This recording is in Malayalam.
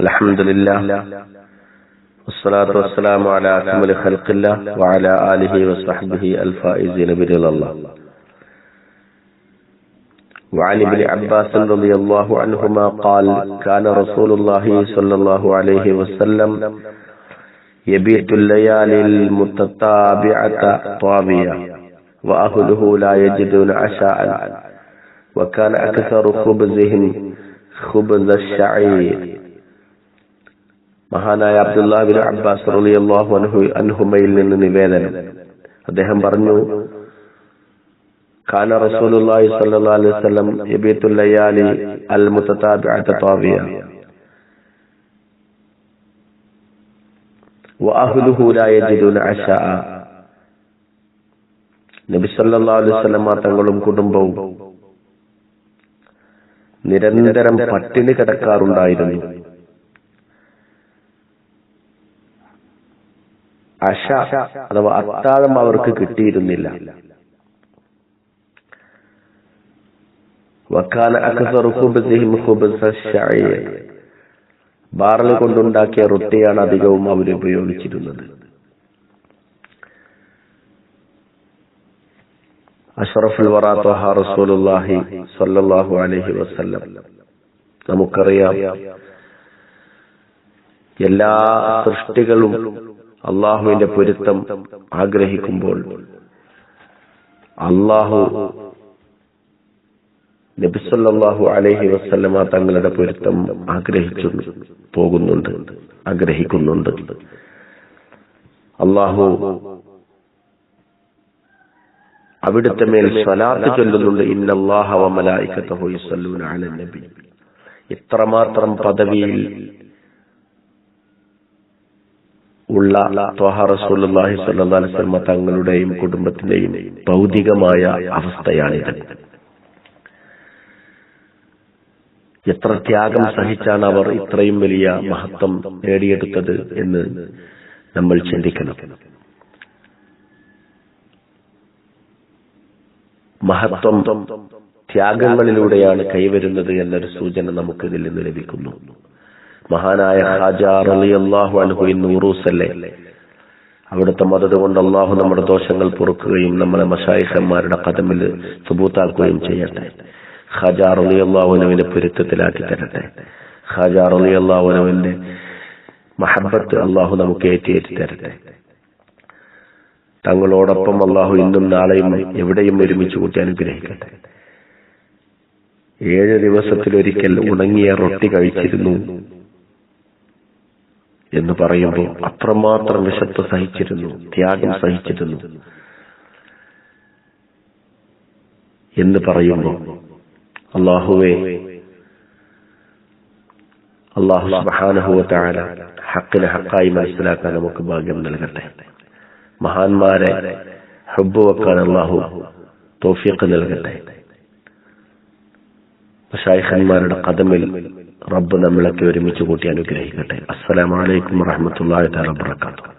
الحمد لله والصلاة والسلام على أكمل خلق الله وعلى آله وصحبه الفائزين برضا الله. وعن ابن عباس رضي الله عنهما قال كان رسول الله صلى الله عليه وسلم يبيت الليالي المتتابعة طابية وأهله لا يجدون عشاء وكان أكثر خبزهم خبز الشعير മഹാനായ അബ്ദുല്ലാബിൻ അബ്ബാസ് റളിയല്ലാഹു അൻഹു അൻഹുമയിൽ നിന്ന് നിവേദനം. അദ്ദേഹം പറഞ്ഞു കാന റസൂലുള്ളാഹി സ്വല്ലല്ലാഹു അലൈഹി വസല്ലം യബീത്തുൽ ലയാലി അൽ മുതതാബിഅത താവിയ വഅഹ്ലുഹു ലാ യജിദൂന അശാ നബി സല്ലല്ലാഹു അലൈഹി വസല്ലം തങ്ങളും കുടുംബവും നിരന്തരം പട്ടിണി കിടക്കാറുണ്ടായിരുന്നു. അശ അഥവാ അത്താഴം അവർക്ക് കിട്ടിയിരുന്നില്ല. വക്കാന ബാറൽ കൊണ്ടുണ്ടാക്കിയ റൊട്ടിയാണ് അധികവും അവർ ഉപയോഗിച്ചിരുന്നത്. അഷറഫുൽ വറാത്തോഹ റസൂലുള്ളാഹി സ്വല്ലല്ലാഹു അലൈഹി വസല്ലം. നമുക്കറിയാം എല്ലാ സൃഷ്ടികളും അള്ളാഹുവിന്റെ പൊരുത്തം ആഗ്രഹിക്കുമ്പോൾ അള്ളാഹു നബിസല്ലാഹു അലഹി വസ്ലമ തങ്ങളുടെ പൊരുത്തം ആഗ്രഹിച്ചു പോകുന്നുണ്ട് ആഗ്രഹിക്കുന്നുണ്ട്. അള്ളാഹു അവിടുത്തെ മേൽ സ്വലാത്ത് ചൊല്ലുന്നുണ്ട് ഇന്നല്ലാഹു നബി. ഇത്രമാത്രം പദവിയിൽ ഉള്ള ത്വഹറസുല്ലാഹി സ്വല്ലാസ്ലമ തങ്ങളുടെയും കുടുംബത്തിന്റെയും ഭൗതികമായ അവസ്ഥയാണിത്. എത്ര ത്യാഗം സഹിച്ചാണ് അവർ ഇത്രയും വലിയ മഹത്വം നേടിയെടുത്തത് എന്ന് നമ്മൾ ചിന്തിക്കണം. മഹത്വം ത്യാഗങ്ങളിലൂടെയാണ് കൈവരുന്നത് എന്നൊരു സൂചന നമുക്കിതിൽ നിന്ന് ലഭിക്കുന്നു. മഹാനായ ഹാജാർ അവിടുത്തെ മതത് കൊണ്ട് അള്ളാഹു നമ്മുടെ ദോഷങ്ങൾ പൊറുക്കുകയും നമ്മളെ മഷായിഷന്മാരുടെ കഥമിൽ സുബൂത്താക്കുകയും ചെയ്യട്ടെ. ഹജാർ അലി അള്ളാഹുനുവിനെ പൊരുത്തത്തിലാക്കി തരട്ടെ. ഹജാർ അലി അള്ളാഹുനുവിന്റെ മഹബത്ത് അള്ളാഹു നമുക്ക് ഏറ്റിയേറ്റി തരട്ടെ. തങ്ങളോടൊപ്പം അള്ളാഹു ഇന്നും നാളെയും എവിടെയും ഒരുമിച്ച് കൂട്ടി അനുഗ്രഹിക്കട്ടെ. ഏഴ് ദിവസത്തിലൊരിക്കൽ ഉണങ്ങിയ റൊട്ടി കഴിച്ചിരുന്നു. എന്ന് പറയുമ്പോൾ അത്രമാത്രം വിശപ്പ് സഹിച്ചിരുന്നു ത്യാഗം സഹിച്ചിരുന്നു എന്ന് പറയുമ്പോൾ അള്ളാഹുവെ അള്ളാഹു സുബാനഹുവല ഹക്കിനെ ഹക്കായി മനസ്സിലാക്കാൻ നമുക്ക് ഭാഗ്യം നൽകട്ടെ. മഹാന്മാരെ ഹബ്ബ് വെക്കാൻ അള്ളാഹു തോഫിയൊക്കെ നൽകട്ടെ. ഷായിഖന്മാരുടെ കഥമിൽ റബ്ബ് നമ്മളൊക്കെ ഒരുമിച്ച് കൂട്ടി അനുഗ്രഹിക്കട്ടെ. അസ്സലാമലൈക്കും വറഹമത്തല്ലാ വാബർക്കാത്തു